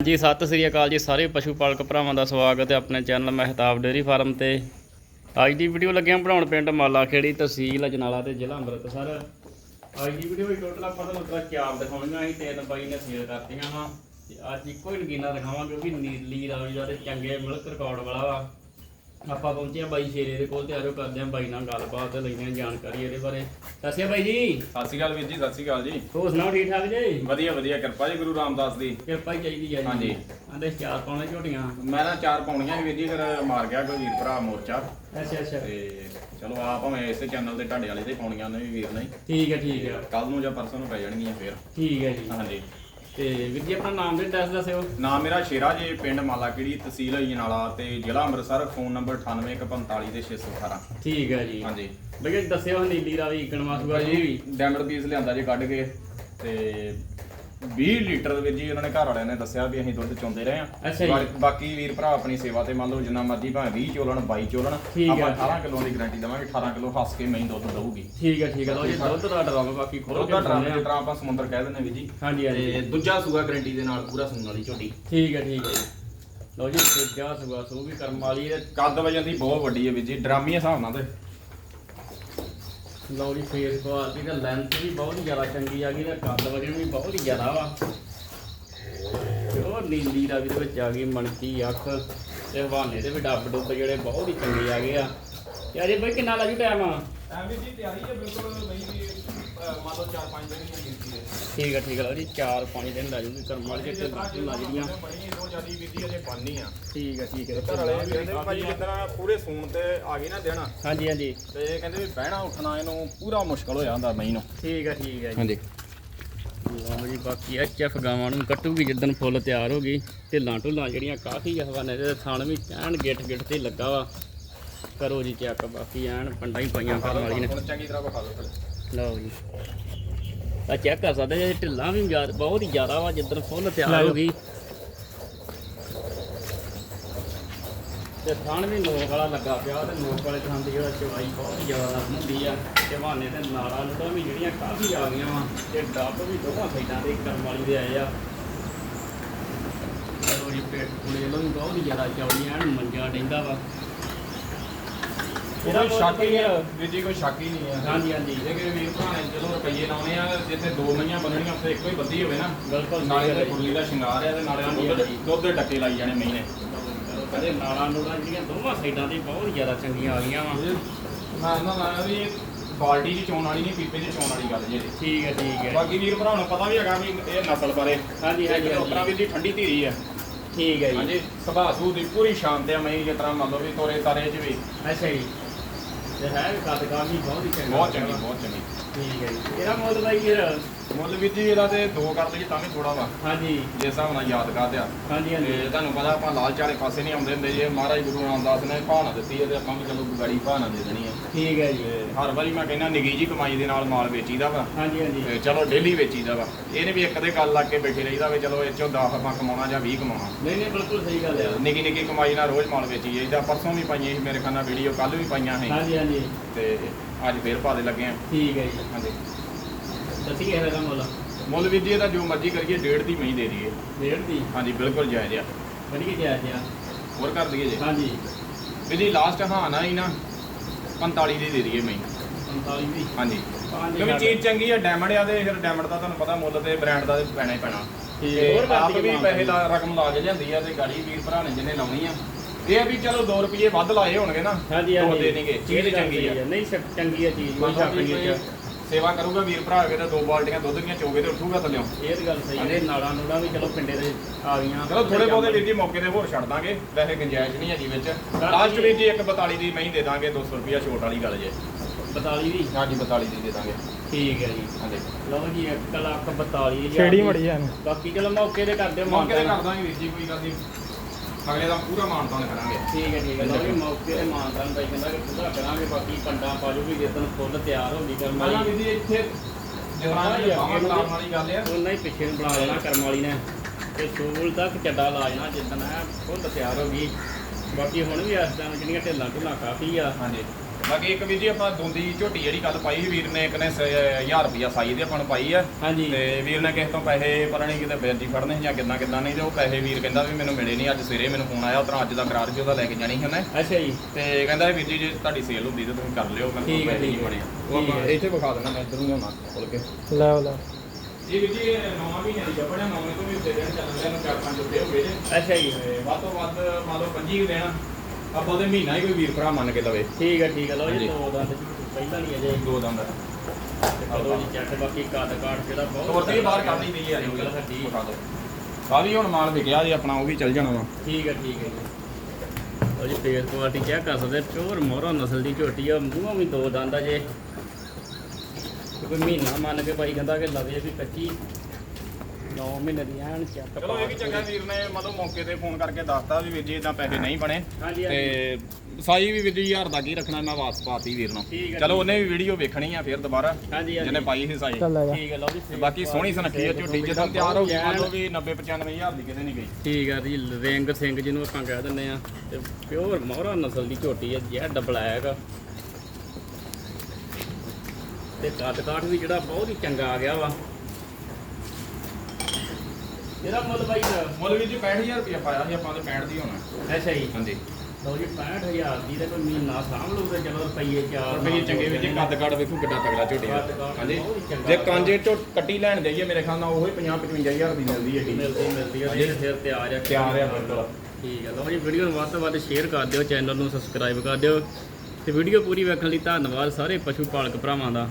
ਜੀ ਸਤਿ ਸ੍ਰੀ ਅਕਾਲ ਜੀ ਸਾਰੇ ਪਸ਼ੂ ਪਾਲਕ ਭਰਾਵਾਂ ਦਾ ਸਵਾਗਤ ਹੈ ਆਪਣੇ ਚੈਨਲ ਮਹਿਤਾਬ ਡੇਅਰੀ ਫਾਰਮ ਤੇ। ਅੱਜ ਦੀ ਵੀਡੀਓ ਲੱਗਿਆ ਬਣਾਉਣ ਪਿੰਡ ਮਾਲਾ ਖੇੜੀ ਤਹਿਸੀਲ ਅਜਨਾਲਾ ਤੇ ਜ਼ਿਲ੍ਹਾ ਅੰਮ੍ਰਿਤਸਰ। ਅੱਜ ਦੀ ਵੀਡੀਓ ਵਿੱਚ ਟੋਟਲ ਆਪਾਂ ਤੁਹਾਨੂੰ ਤਰਾ ਚਾਰ ਦਿਖਾਉਣੀਆਂ ਅਸੀਂ ਤਿੰਨ ਬਾਈ ਨੇ ਸੇਲ ਕਰਤੀਆਂ ਵਾ। ਤੇ ਅੱਜ ਇੱਕੋ ਹੀ ਨਗੀਨਾ ਦਿਖਾਵਾਂਗੇ, ਉਹ ਵੀ ਨੀਲੀ ਰਾਵੀ ਦਾ ਤੇ ਚੰਗੇ ਮਿਲਕ ਰਿਕਾਰਡ ਵਾਲਾ ਵਾ। ਆਪਾਂ ਪਹੁੰਚੇ ਆ ਬਾਈ ਸ਼ੇਰੇ ਦੇ ਕੋਲ ਤੇ ਆਜੋ ਕਰਦੇ ਆ ਬਾਈ ਨਾਲ ਗੱਲਬਾਤ ਤੇ ਲੈਂਦੇ ਆ ਜਾਣਕਾਰੀ ਇਹਦੇ ਬਾਰੇ। ਦੱਸਿਆ ਬਾਈ ਜੀ। ਸਤਿ ਸ਼੍ਰੀ ਅਕਾਲ ਵੀਰ ਜੀ ਸਤਿ ਸ਼੍ਰੀ ਅਕਾਲ ਜੀ। ਹੋਰ ਸੁਣਾਓ ਠੀਕ ਠਾਕ ਜੀ? ਵਧੀਆ ਵਧੀਆ ਕਿਰਪਾ ਜੀ ਗੁਰੂ ਰਾਮਦਾਸ ਦੀ। ਕਿਰਪਾ ਹੀ ਚਾਹੀਦੀ ਹੈ ਜੀ। ਹਾਂਜੀ। ਆਂਦੇ ਚਾਰ ਪਾਉਣੇ ਝੋਟੀਆਂ। ਮੈਂ ਨਾ ਚਾਰ ਪਾਉਣੀਆਂ ਸੀ ਵੀਰ ਜੀ ਫਿਰ ਮਾਰ ਗਿਆ ਕੋਈ ਵੀਰ ਭਰਾ ਮੋਰਚਾ। ਅੱਛਾ ਅੱਛਾ। ਤੇ ਚਲੋ ਆ ਭਾਵੇਂ ਇਸੇ ਚੈਨਲ ਤੇ ਤੁਹਾਡੇ ਵਾਲੇ ਤੇ ਪਾਉਣੀਆਂ ਨੇ ਵੀ ਵੀਰ ਨੇ। ਠੀਕ ਹੈ ਠੀਕ ਹੈ ਕੱਲ ਨੂੰ ਜਾਂ ਪਰਸੋਂ ਨੂੰ ਪੈ ਜਾਣਗੀਆਂ ਫਿਰ। ਠੀਕ ਹੈ ਜੀ। ਹਾਂਜੀ। ਤੇ ਵੀਰ ਜੀ ਆਪਣਾ ਨਾਮ ਤੇ ਐਡਰੈਸ ਦੱਸਿਓ। ਨਾਮ ਮੇਰਾ ਸ਼ੇਰਾ ਜੀ ਪਿੰਡ ਮਾਲਾਕਿੜੀ ਤਹਿਸੀਲ ਅਜਨਾਲਾ ਤੇ ਜ਼ਿਲ੍ਹਾ ਅੰਮ੍ਰਿਤਸਰ ਫੋਨ ਨੰਬਰ 9845 ਤੇ 618 ਠੀਕ ਹੈ ਜੀ। ਹਾਂਜੀ। ਜੀ ਦੱਸਿਓ ਨੀਲੀ ਰਾਵੀ ਕਣਵਾ ਸੁਗਾ ਜੀ। ਡੈਮਡ ਪੀਸ ਲਿਆਂਦਾ ਜੀ ਕੱਢ ਕੇ ਤੇ 20 ਲੀਟਰ ਦੇ ਵਿੱਚ ਜੀ ਉਹਨਾਂ ਨੇ ਘਰ ਵਾਲਿਆਂ ਨੇ ਦੱਸਿਆ ਵੀ ਅਸੀਂ ਦੁੱਧ ਚੋਂਦੇ ਰਹੇ ਅੱਛਾ ਜੀ। ਆ ਬਾਕੀ ਵੀਰ ਭਰਾ ਆਪਣੀ ਸੇਵਾ ਤੇ ਮੰਨ ਲਓ ਜਿੰਨਾ ਮਰਜ਼ੀ ਭਾਵੇਂ 20 ਚੋਲਣ 22 ਚੋਲਣ ਠੀਕ ਆਪਾਂ ਹੈ। 18 ਕਿਲੋ ਦੀ ਗਾਰੰਟੀ ਦੇਵਾਂਗੇ 18 ਕਿਲੋ ਹੱਸ ਕੇ ਮੈਂ ਦੁੱਧ ਦਊਗੀ। ਠੀਕ ਹੈ ਠੀਕ ਹੈ ਲਓ ਜੀ ਦੁੱਧ ਦਾ ਡਰਾਵਾ ਬਾਕੀ ਖੋਲ ਕੇ ਦਾ ਡਰਮ ਦਿਖਾਉਂਦੇ ਜਿਸ ਆ। ਤਰ੍ਹਾਂ ਆਪਾਂ ਸਮੁੰਦਰ ਕਹਿ ਦਿੰਦੇ ਵੀ ਜੀ। ਹਾਂਜੀ ਹਾਂਜੀ। ਤੇ ਦੂਜਾ ਸੂਗਾ ਗਾਰੰਟੀ ਦੇ ਨਾਲ ਪੂਰਾ ਸੂਣ ਵਾਲੀ ਝੋਟੀ। ਠੀਕ ਹੈ ਠੀਕ ਹੈ ਜੀ ਲਓ ਜੀ ਤੀਜਾ ਸੁਗਾ ਸੂ ਵੀ ਕਰਮ ਵਾਲੀ ਹੈ। ਕੱਦ ਵਜਨ ਦੀ ਬਹੁਤ ਵੱਡੀ ਹੈ ਵੀ ਜੀ ਡਰਾਮੀ ਹਿਸਾਬ ਨਾਲ ਤੇ। ਲਓ ਜੀ ਫੇਸ ਕੁਆਲਿਟੀ ਦਾ ਲੈਂਥ ਵੀ ਬਹੁਤ ਜ਼ਿਆਦਾ ਚੰਗੀ ਆ ਗਈ ਤੇ ਕੱਦ ਵਜਨ ਵੀ ਬਹੁਤ ਹੀ ਜ਼ਿਆਦਾ ਵਾ। ਉਹ ਨੀਲੀ ਦਾ ਵੀ ਦੇ ਵਿੱਚ ਆ ਗਈ ਮਣਕੀ ਅੱਖ ਤੇ ਹਵਾਨੇ ਦੇ ਵੀ ਡੱਬ ਡੁੱਬ ਜਿਹੜੇ ਬਹੁਤ ਹੀ ਚੰਗੇ ਆ ਗਏ ਆ। ਤੇ ਅਜੇ ਬਈ ਕਿੰਨਾ ਲੱਗੂ ਟਾਈਮ ਐਵੇਂ ਜੀ ਤਿਆਰੀ ਹੈ ਬਿਲਕੁਲ ਨਹੀਂ ਮੰਨ ਲਓ 4-5 ਦਿਨ ਦੀ ਗਿਣਤੀ ਹੈ ਠੀਕ ਹੈ ਠੀਕ ਹੈ ਲਓ ਜੀ 4-5 ਦਿਨ ਲੱਗ ਜੂਗੀ ਕਰਮ ਵਾਲੀ ਤੇ ਢਿੱਲਾਂ ਜਿਹੜੀਆਂ ਬਣੀ ਦੋ ਜਿਆਦੀ ਵਿਧੀ ਅਜੇ ਬਣਨੀ ਆ ਠੀਕ ਹੈ ਠੀਕ ਹੈ ਘਰ ਵਾਲੇ ਵੀ ਕਹਿੰਦੇ ਵੀ ਭਾਈ ਜਿੱਦਾਂ ਪੂਰੇ ਸੂਣ ਤੇ ਆ ਗਈ ਨਾ ਦੇਣਾ। ਹਾਂਜੀ ਹਾਂਜੀ। ਤੇ ਇਹ ਕਹਿੰਦੇ ਵੀ ਬਹਿਣਾ ਉੱਠਣਾ ਇਹਨੂੰ ਪੂਰਾ ਮੁਸ਼ਕਲ ਹੋ ਜਾਂਦਾ ਮਈ ਨੂੰ। ਠੀਕ ਹੈ ਠੀਕ ਹੈ ਜੀ। ਹਾਂਜੀ। ਲਓ ਜੀ ਬਾਕੀ ਐਚਐਫ ਗਾਵਾਂ ਨੂੰ ਕੱਟੂਗੀ ਜਿੱਦਣ ਫੁੱਲ ਤਿਆਰ ਹੋ ਗਈ। ਢਿੱਲਾਂ ਢੁੱਲਾਂ ਜਿਹੜੀਆਂ ਕਾਫੀ ਹਵਾਨੇ ਦੇ ਥਣ ਵੀ ਐਨ ਗਿੱਟ ਗਿੱਟ ਤੇ ਲੱਗਾ ਵਾ। ਕਰੋ ਜੀ ਚੈੱਕ ਬਾਕੀ ਐਨ ਪੰਡਾਂ ਹੀ ਪਾਈਆਂ ਕਰਨ ਵਾਲੀ ਨੇ। ਚੰਗੀ ਤਰ੍ਹਾਂ ਵਿਖਾ ਥੱਲੇ ਲਓ ਜੀ। ਆ ਚੈੱਕ ਕਰ ਸਕਦੇ ਜੇ ਢਿੱਲਾਂ ਵੀ ਜ਼ਿਆਦਾ- ਬਹੁਤ ਹੀ ਜ਼ਿਆਦਾ ਵਾ ਜਿੱਦਣ ਫੁੱਲ ਤਿਆਰ ਹੋ ਗਈ। ਤੇ ਥਣ ਵੀ ਨੋਕ ਵਾਲਾ ਲੱਗਾ ਪਿਆ ਤੇ ਨੋਕ ਵਾਲੇ ਥਣ ਦੀ ਜਿਹੜਾ ਚਵਾਈ ਬਹੁਤ ਜ਼ਿਆਦਾ ਹੁੰਦੀ ਆ। ਤੇ ਬਹਾਨੇ ਤੇ ਨਾਲਾਂ ਨੂੰ ਵੀ ਜਿਹੜੀਆਂ ਕਾਫੀ ਆ ਗਈਆਂ ਵਾ ਤੇ ਡੱਬ ਵੀ ਦੋਵਾਂ ਸਾਈਡਾਂ ਤੇ ਕਰਮ ਵਾਲੀ ਦੇ ਆਏ ਆ। ਚਲੋ ਜੀ ਪੇਟ ਪੁਲੇ ਲੋ ਵੀ ਬਹੁਤ ਹੀ ਜ਼ਿਆਦਾ ਚੌੜੀਆਂ ਮੰਜਾ ਡੈਂਦਾ ਵਾ। ਕੋਈ ਸ਼ੱਕ ਹੀ ਨਹੀਂ ਹੈ। ਹੈ ਵੀਰ ਜੀ ਕੋਈ ਸ਼ੱਕ ਹੀ ਨਹੀਂ ਹੈ। ਹਾਂਜੀ ਹਾਂਜੀ। ਇਹ ਕਿ ਵੀਰ ਭਰਾ ਨੇ ਜਦੋਂ ਰੁਪਈਏ ਲਾਉਣੇ ਆ ਜਿੱਥੇ ਦੋ ਮਈਆਂ ਬੰਨਣੀਆਂ ਉੱਥੇ ਇੱਕੋ ਹੀ ਬੱਧੀ ਹੋਵੇ ਨਾ। ਬਿਲਕੁਲ ਨਾਲੇ ਹੈ ਤੇ। ਕੁਰਲੀ ਦਾ ਸ਼ਿੰਗਾਰ ਆ ਤੇ ਨਾਲੇ ਦੁੱਧ। ਦੁੱਧ ਦੇ ਡੱਕੇ ਲਾਈ ਜਾਣੇ ਮਈ ਨੇ ਕਹਿੰਦੇ ਨਾਲਾਂ ਨੂਲਾਂ ਜਿਹੜੀਆਂ ਦੋਵਾਂ ਸਾਈਡਾਂ ਤੇ ਬਹੁਤ ਜ਼ਿਆਦਾ ਚੰਗੀਆਂ ਆ ਗਈਆਂ ਵਾ। ਮੈਂ ਇਹਨਾਂ ਨਾਲ ਵੀ ਬਾਲਟੀ ਦੀ ਚੋਣ ਵਾਲੀ ਨਹੀਂ ਪੀਪੇ ਦੀ ਚੋਣ ਵਾਲੀ ਗੱਲ ਜੇ। ਠੀਕ ਹੈ ਠੀਕ ਹੈ। ਬਾਕੀ ਵੀਰ ਭਰਾ ਨੂੰ ਪਤਾ ਵੀ ਹੈਗਾ ਵੀ ਇਹ ਨਸਲ ਬਾਰੇ। ਹਾਂਜੀ ਹਾਂਜੀ ਉਤਰਾ ਵੀ ਦੀ ਠੰਡੀ ਧੀਰੀ ਆ ਠੀਕ ਹੈ ਜੀ। ਹਾਂਜੀ ਸੁਭਾਅ ਸੂ ਦੀ ਪੂਰੀ ਸ਼ਾਂਤ ਆ ਮਈ ਜਿਸ ਤਰ੍ਹਾਂ ਮੰਨ ਲਓ ਵੀ ਤੋਰੇ ਤਾਰੇ ਚ ਵੀ। ਅੱਛਾ ਜੀ। ਤੇ ਹੈ ਬਹੁਤ ਹੀ ਚੰਗਾ ਬਹੁਤ ਚੰਗੀ। ਬਹੁਤ ਚੰਗੀ ਠੀਕ ਹੈ ਜੀ। ਇਹਦਾ ਮੁੱਲ ਬਾਈ ਫਿਰ? ਮੁੱਲ ਵੀ ਜੀ ਇਹਦਾ ਤੇ ਦੋ ਕਰ ਲਈਏ ਤਾਂ ਵੀ ਥੋੜਾ ਵਾ। ਹਾਂਜੀ। ਜਿਸ ਹਿਸਾਬ ਨਾਲ ਯਾਦ ਕਰਦੇ ਆ ਹਾਂਜੀ ਤੇ ਹਾਂਜੀ ਤੁਹਾਨੂੰ ਪਤਾ ਆਪਾਂ ਲਾਲਚ ਵਾਲੇ ਪਾਸੇ ਨਹੀਂ ਆਉਂਦੇ ਹੁੰਦੇ ਜੇ ਮਹਾਰਾਜ ਗੁਰੂ ਰਾਮਦਾਸ ਨੇ ਭਾਣਾ ਦਿੱਤੀ ਹੈ ਤੇ ਆਪਾਂ ਵੀ ਚਲੋ ਗਾੜੀ ਭਾਣਾ ਦੇ ਦੇਣੀ ਹੈ। ਠੀਕ ਹੈ ਜੀ। ਤੇ ਹਰ ਵਾਰੀ ਮੈਂ ਕਹਿੰਦਾ ਨਿੱਗੀ ਜੀ ਕਮਾਈ ਦੇ ਨਾਲ ਮਾਲ ਵੇਚੀਦਾ ਵਾ। ਹਾਂਜੀ ਹਾਂਜੀ। ਤੇ ਚਲੋ ਡੇਲੀ ਵੇਚੀਦਾ ਵਾ। ਇਹਨੇ ਵੀ ਇੱਕ ਦੇ ਗੱਲ ਲੱਗ ਕੇ ਬੈਠੇ ਰਹੀਦਾ ਵੀ ਚਲੋ ਇਹ ਚੋਂ 10 ਆਪਾਂ ਕਮਾਉਣਾ ਜਾਂ 20 ਕਮਾਉਣਾ। ਨਹੀਂ ਨਹੀਂ ਬਿਲਕੁਲ ਸਹੀ ਗੱਲ ਹੈ। ਨਿੱਕੀ ਨਿੱਕੀ ਕਮਾਈ ਨਾਲ ਰੋਜ਼ ਮਾਲ ਵੇਚੀ ਜਾਈਦਾ। ਪਰਸੋਂ ਵੀ ਪਾਈਆਂ ਸੀ ਮੇਰੇ ਖਾਨਾ ਵੀਡੀਓ ਕੱਲ ਵੀ ਪਾਈਆਂ ਸੀ। ਹਾਂਜੀ। ਹਾਂਜੀ। ਤੇ ਅੱਜ ਫੇਰ ਦੇ ਲੱਗੇ ਆ। ਠੀਕ ਹੈ ਜੀ। ਹਾਂਜੀ। ਦੱਸੀ ਇਹਦਾ ਮੁੱਲ? ਮੁੱਲ ਵੀ ਜੀ ਇਹਦਾ ਜੋ ਮਰਜ਼ੀ ਕਰੀਏ ਡੇਢ ਦੀ ਮਹੀਂ ਦੇ ਦਈਏ। ਡੇਢ ਦੀ? ਹਾਂਜੀ ਬਿਲਕੁਲ ਜਾਇਜ਼ ਆ। ਬੜੀ ਜਾਇਜ਼ ਆ? ਹੋਰ ਕਰ ਦਈਏ ਜੀ। ਹਾਂਜੀ। ਵੀ ਜੀ ਲਾਸਟ ਹਾਂ ਨਾ ਹੀ ਨਾ 45 ਦੀ ਦੇ ਦਈਏ ਮਹੀਂ। 45 ਦੀ? ਹਾਂਜੀ। ਪੰਜ ਕਿਉਂਕਿ। ਚੀਜ਼ ਚੰਗੀ ਆ ਡਾਇਮੰਡ ਆ ਤੇ ਫਿਰ ਡਾਇਮੰਡ ਦਾ ਤੁਹਾਨੂੰ ਪਤਾ ਮੁੱਲ ਤੇ ਬ੍ਰਾਂਡ ਦਾ ਤੇ ਪੈਣਾ ਹੀ ਪੈਣਾ। ਠੀਕ। ਤੇ ਹੋਰ ਕਰ ਆਪ ਦਈਏ ਵੀ ਪੈਸੇ ਲਾ ਰਕਮ ਲਾ ਕੇ ਲਿਆਂਦੀ ਆ ਤੇ ਗਾੜੀ ਵੀਰ ਭਰਾ ਨੇ ਜਿਹਨੇ ਲਾਉਣੀ ਆ। ਇਹ ਆ ਵੀ ਚਲੋ 2 ਰੁਪਏ ਵੱਧ ਲਾਏ ਹੋਣਗੇ ਨਾ ਹਾਂਜੀ ਉਹ ਹਾਂਜੀ। ਦੇ ਦੇਣਗੇ। ਚੀਜ਼ ਚੰਗੀ ਆ। ਨਹੀਂ ਚੰਗੀ ਆ ਚੀਜ਼। ਕੋਈ ਸ਼ੱਕ ਨਹੀਂ ਸੇਵਾ ਕਰੂਗਾ ਵੀਰ ਭਰਾ ਅਗੇ ਤਾਂ ਦੋ ਬਾਲਟੀਆਂ ਦੁੱਧ ਦੀਆਂ ਚੋਗੇ ਤੇ ਉੱਠੂਗਾ ਥੱਲਿਓ। ਇਹ ਤਾਂ ਗੱਲ ਸਹੀ ਹੈ ਨਾਲਾਂ ਨੂਲਾਂ ਵੀ ਚਲੋ ਪਿੰਡੇ ਦੇ ਆ ਗਈਆਂ। ਚਲੋ ਥੋੜੇ ਬਹੁਤੇ ਵੀਰ ਜੀ ਮੌਕੇ ਤੇ ਹੋਰ ਛੱਡ ਦਾਂਗੇ। ਵੈਸੇ ਗੁੰਜਾਇਸ਼ ਨਹੀਂ ਹੈਗੀ ਵਿੱਚ। ਚੱਲ ਲਾਸਟ ਜੀ। ਵੀਰ ਜੀ ਇੱਕ 42 ਦੀ ਮਹੀਂ ਦੇ ਦਾਂਗੇ 200 ਰੁਪਿਆ ਛੋਟ ਵਾਲੀ ਗੱਲ ਜੇ। 42 ਦੀ? ਹਾਂਜੀ 42 ਦੀ ਦੇ ਦਾਂਗੇ। ਠੀਕ ਹੈ ਜੀ। ਹਾਂਜੀ। ਲਓ ਜੀ 1 ਲੱਖ 42 ਹਜ਼ਾਰ ਛੇੜੀ। ਮੜੀ ਜਾਨ ਬਾਕੀ ਚਲੋ ਮੌਕੇ ਤੇ ਕਰਦੇ ਮੌਕੇ ਤੇ। ਕਰ ਦਾਂਗੇ ਵੀਰ ਜੀ ਕੋਈ ਗੱਲ ਨਹੀਂ। ਅਗਲੇ ਦਾ ਪੂਰਾ ਮਾਨਤਾਨ ਕਰਾਂਗੇ। ਠੀਕ ਹੈ ਠੀਕ ਹੈ। ਜੀ ਮੌਕੇ ਤੇ ਮਾਨਤਾਨ ਬਾਈ ਕਹਿੰਦਾ ਕਿ ਪੂਰਾ ਕਰਾਂਗੇ ਬਾਕੀ ਪੰਡਾ ਪਾ ਜੂਗੀ ਜਿੱਦਣ ਫੁੱਲ ਤਿਆਰ ਹੋ ਗਈ ਕਰਮ ਪਹਿਲਾਂ ਵਾਲੀ ਇੱਥੇ ਜਨਾਬ ਇਹ ਬਾਹਾਂ ਲਾਉਣ ਵਾਲੀ ਗੱਲ ਆ। ਉਹਨਾਂ ਹੀ ਪਿੱਛੇ ਨੂੰ ਬਣਾ ਲੈਣਾ ਕਰਮ ਵਾਲੀ ਨੇ। ਤੇ ਸੂਲ ਤੱਕ ਚੱਡਾ ਲਾ ਜਾਣਾ ਜਿੱਦਣ ਫੁੱਲ ਤਿਆਰ ਹੋ ਗਈ। ਬਾਕੀ ਹੁਣ ਵੀ ਇਸ ਟਾਈਮ ਜਿਹੜੀਆਂ ਢਿੱਲਾਂ ਢੁੱਲਾਂ ਕਾਫੀ ਆ। ਹਾਂਜੀ। ਬਾਕੀ ਇੱਕ ਵੀਰ ਜੀ ਆਪਾਂ ਦੋਂਦੀ ਝੋਟੀ ਜਿਹੜੀ ਕੱਲ ਪਾਈ ਸੀ ਵੀਰ ਨੇ ਇੱਕ ਨੇ 1000 ਰੁਪਿਆ ਸਾਈ ਦੇ ਆਪਾਂ ਨੂੰ ਪਾਈ ਆ। ਹਾਂਜੀ। ਤੇ ਵੀਰ ਨੇ ਕਿਸੇ ਤੋਂ ਪੈਸੇ ਪਤਾ ਨਹੀਂ ਕਿਤੇ ਬੇਰਜੀ ਫੜਨੇ ਸੀ ਜਾਂ ਕਿੱਦਾਂ ਕਿੱਦਾਂ ਨਹੀਂ ਤੇ ਉਹ ਪੈਸੇ ਵੀਰ ਕਹਿੰਦਾ ਵੀ ਮੈਨੂੰ ਮਿਲੇ ਨਹੀਂ ਅੱਜ ਸਵੇਰੇ ਮੈਨੂੰ ਫੋਨ ਆਇਆ ਉਧਰ ਅੱਜ ਦਾ ਕਰਾਰ ਜੀ ਉਹਦਾ ਲੈ ਕੇ ਜਾਣੀ ਸੀ ਉਹਨੇ। ਅੱਛਾ ਜੀ। ਤੇ ਕਹਿੰਦਾ ਵੀਰ ਜੀ ਜੇ ਤੁਹਾਡੀ ਸੇਲ ਹੁੰਦੀ ਤਾਂ ਤੁਸੀਂ ਕਰ ਲਿਓ ਮੈਂ ਠੀਕ ਹੈ, ਪੈਸੇ ਨਹੀਂ ਠੀਕ ਹੈ। ਬਣੇ ਉਹ ਆਪਾਂ। ਇੱਥੇ ਵਿਖਾ ਦੇਣਾ ਮੈਂ ਇੱਧਰ ਜਾਣਾ ਖੋਲ ਕੇ। ਲੈ ਲੈ ਇਹ ਵੀਰ ਜੀ 9 ਮਹੀਨੇ ਦੀ ਹੈ 9 ਤੋਂ ਵੀ ਉੱਤੇ ਦਿਨ ਚੱਲ ਰਿਹਾ ਨੂੰ 4-5 ਰੁਪਏ ਹੋ ਗਏ ਜੇ। ਅੱਛਾ ਜੀ। ਤੇ ਵੱਧ ਤੋਂ ਵੱਧ ਮੰਨ ਲਓ 25 ਦਿਨ ਆਪਾਂ ਉਹਦੇ ਮਹੀਨਾ ਹੀ ਕੋਈ ਵੀਰ ਭਰਾ ਮੰਨ ਕੇ ਲਵੇ। ਠੀਕ ਹੈ ਠੀਕ ਹੈ ਲਓ ਜੀ ਹਾਂਜੀ। ਦੋ ਦੰਦ ਪਹਿਲਾਂ ਨਹੀਂ ਅਜੇ। ਦੋ ਦੰਦ ਤੇ ਜੀ ਚੈੱਕ ਬਾਕੀ ਕੱਦ ਕਾਠ ਜਿਹੜਾ ਬਹੁਤ ਤੋਰ ਤੇ ਬਾਹਰ ਕਰਨੀ ਨਹੀਂ ਆ ਸਿੰਗਲ ਹੱਡੀ ਦਿਓ। ਆ ਵੀ ਹੁਣ ਮਾਲ ਵਿਕਿਆ ਜੀ ਆਪਣਾ ਉਹ ਵੀ ਚੱਲ ਜਾਣਾ ਵਾ। ਠੀਕ ਹੈ ਠੀਕ ਹੈ ਜੀ। ਲਓ ਜੀ ਫੇਸ ਕੁਆਲਿਟੀ ਚੈੱਕ ਕਰ ਸਕਦੇ ਪਿਓਰ ਮੋਹਰਾ ਨਸਲ ਦੀ ਝੋਟੀ ਆ ਮੂੰਹੋਂ ਵੀ ਦੋ ਦੰਦ ਆ ਜੇ। ਕੋਈ ਮਹੀਨਾ ਮੰਨ ਕੇ ਭਾਈ ਕਹਿੰਦਾ ਕਿ ਲਵੇ ਵੀ ਕੱਚੀ 9 ਮਹੀਨੇ ਦੀ ਐਨ ਚੈੱਕ ਚਲੋ ਇਹ ਵੀ ਚੰਗਾ ਵੀਰ ਨੇ ਮਤਲਬ ਮੌਕੇ ਤੇ ਫੋਨ ਕਰਕੇ ਦੱਸਤਾ ਵੀ ਵੀਰ ਜੀ ਇਦਾਂ ਪੈਸੇ ਨਹੀਂ ਬਣੇ। ਹਾਂਜੀ ਤੇ ਹਾਂਜੀ ਸਾਈ ਵੀ ਵੀਰ ਜੀ ਹਜ਼ਾਰ ਦਾ ਕੀ ਰੱਖਣਾ ਮੈਂ ਵਾਪਸ ਪਾਤੀ ਵੀਰ ਨੂੰ। ਠੀਕ ਹੈ ਚਲੋ। ਉਹਨੇ ਵੀ ਵੀਡੀਓ ਵੇਖਣੀ ਆ ਫਿਰ ਦੁਬਾਰਾ ਹਾਂਜੀ ਜਿਹਨੇ ਹਾਂਜੀ ਪਾਈ ਸੀ ਸਾਈ। ਚੱਲ ਜਾ। ਠੀਕ ਹੈ ਲਓ ਜੀ ਤੇ ਬਾਕੀ ਸੋਹਣੀ ਸੁਨੱਖੀ ਆ ਝੋਟੀ ਜਦੋਂ ਤਿਆਰ ਹੋ ਗਈ ਮੰਨ ਲਓ ਵੀ 90 95 ਹਜ਼ਾਰ ਦੀ ਕਿਤੇ ਨਹੀਂ ਗਈ। ਠੀਕ ਹੈ ਜੀ ਰਿੰਗ ਸਿੰਘ ਜਿਹਨੂੰ ਆਪਾਂ ਕਹਿ ਦਿੰਦੇ ਆ ਤੇ ਪਿਓਰ ਮੋਹਰਾ ਨਸਲ ਦੀ ਝੋਟੀ ਹੈ ਜੈਡ ਬਲੈਕ ਤੇ ਕੱਦ ਕਾਠ ਵੀ ਜਿਹੜਾ ਬਹੁਤ ਹੀ ਚੰਗਾ ਆ ਗਿਆ ਵਾ। ਇਹਦਾ ਮੁੱਲ ਬਾਈ ਦਾ ਮੁੱਲ ਵੀਰ ਜੀ 65000 ਰੁਪਏ ਪਾਇਆ ਸੀ ਆਪਾਂ ਤੇ 65 ਦੀ ਹੋਣਾ। ਅੱਛਾ ਜੀ। ਹਾਂਜੀ। ਲਓ ਜੀ 65000 ਦੀ ਤੇ ਕੋਈ ਮਹੀਨਾ ਸਾਂਭ ਲਓ ਤੇ ਚਲੋ ਰੁਪਈਏ ਚਾਰ ਰੁਪਏ ਚੰਗੇ ਜੀ ਕੱਦ ਕਾਠ ਵੇਖੋ ਕਿੱਡਾ ਤਗੜਾ ਝੋਟੀ ਦਾ ਕੱਦ ਕਾਠ ਹਾਂਜੀ। ਜੇ ਕਾਂਜੇ ਝੋ ਕੱਟੀ ਲੈਣ ਜਾਈਏ ਮੇਰੇ ਖਿਆਲ ਨਾਲ ਉਹੀ 50 55000 ਦੀ ਮਿਲਦੀ ਹੈ ਮਿਲਦੀ ਮਿਲਦੀ ਹੈ ਜਿਹਦੇ ਸਿਰ ਤੇ ਆ ਜਾ ਤਿਆਰ ਆ ਬਿਲਕੁਲ। ਠੀਕ ਹੈ ਲਓ ਜੀ ਵੀਡੀਓ ਨੂੰ ਵੱਧ ਤੋਂ ਵੱਧ ਸ਼ੇਅਰ ਕਰ ਦਿਓ ਚੈਨਲ ਨੂੰ ਸਬਸਕ੍ਰਾਈਬ ਕਰ ਦਿਓ। ਤੇ ਵੀਡੀਓ ਪੂਰੀ ਵੇਖਣ ਲਈ ਧੰਨਵਾਦ ਸਾਰੇ ਪਸ਼ੂ ਪਾਲਕ ਭਰਾਵਾਂ ਦਾ।